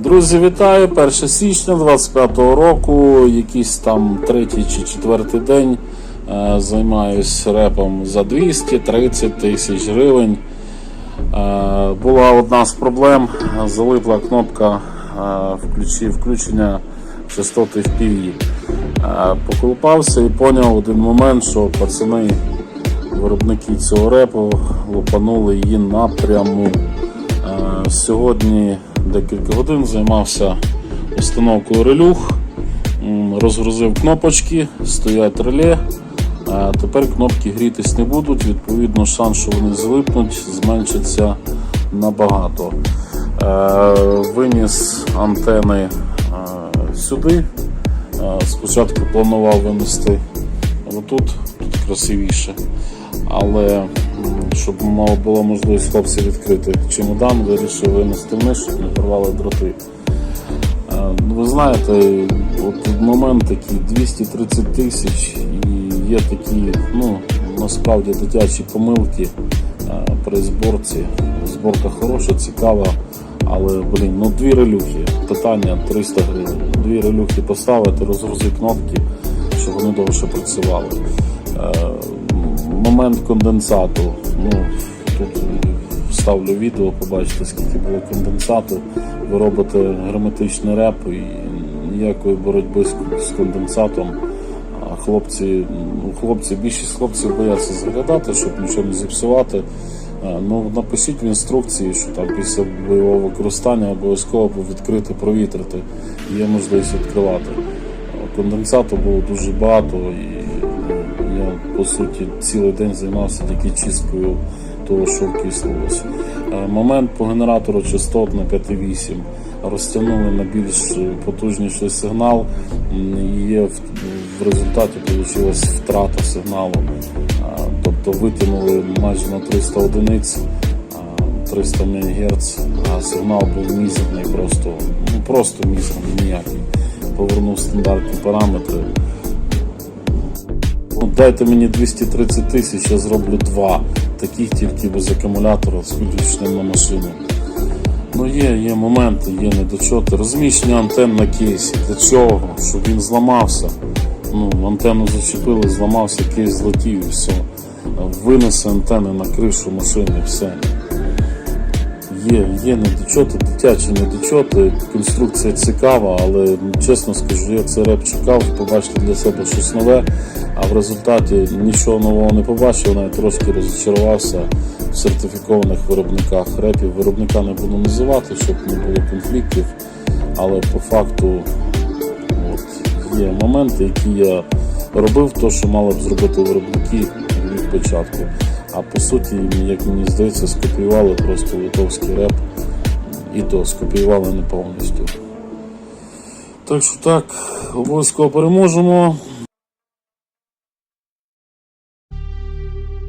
Друзі, вітаю! 1 січня 25-го року, якийсь там третій чи четвертий день. Е, Займаюсь репом за 230 тисяч гривень. Е, Була одна з проблем, залипла кнопка е, включення частоти FPV. Поколупався і зрозумів один момент, що пацани, виробники цього репу, лупанули її напряму. Сьогодні декілька годин займався установкою релюх, розгрузив кнопочки, стоять реле. Тепер кнопки грітись не будуть, відповідно, шанс, що вони злипнуть, зменшиться набагато. Е, Виніс антени е, сюди. Е, Спочатку планував винести отут, тут красивіше. Але щоб було можливість хлопців відкрити чемодан, вирішив винести вниз, щоб не порвали дроти. Е, ну, Ви знаєте, от момент такий 230 тисяч і є такі, ну, насправді дитячі помилки е, при зборці. Зборка хороша, цікава, але блін, ну дві релюхи, питання 300 гривень. Дві релюхи поставити, розгрузи кнопки, щоб вони довше працювали. Момент конденсату. Ну, тут ставлю відео, побачите, скільки було конденсату. Ви робите герметичний реп і ніякої боротьби з, конденсатом. А хлопці, ну, хлопці, більшість хлопців бояться заглядати, щоб нічого не зіпсувати. Ну, напишіть в інструкції, що там після бойового використання обов'язково відкрити, провітрити. Є можливість відкривати. Конденсату було дуже багато і по суті цілий день займався тільки чисткою того, що вкислилось. Е, Момент по генератору частот на 5,8 розтягнули на більш потужніший сигнал. І є в, в результаті вийшла втрата сигналу. Е, Тобто витягнули майже на 300 одиниць. 300 МГц, а сигнал був мізерний, просто, ну, просто мізерний, ніякий. Повернув стандартні параметри. Ну, дайте мені 230 тисяч, я зроблю два. Таких тільки без акумулятора з включеним на машину. Ну є, є моменти, є недочоти. Розміщення антенн на кейсі. Для чого? Щоб він зламався. Ну, антенну зачепили, зламався, кейс злетів і все. Винесе антенни на кришу машини, все. Є, є недочоти, дитячі недочоти, конструкція цікава, але ну, чесно скажу, я це реп чекав, побачити для себе щось нове, а в результаті нічого нового не побачив, навіть трошки розчарувався в сертифікованих виробниках репів. Виробника не буду називати, щоб не було конфліктів, але по факту от, є моменти, які я робив, то, що мали б зробити виробники від початку. А по суті, як мені здається, скопіювали просто литовський реп, і то скопіювали не повністю. Так що так, обов'язково переможемо.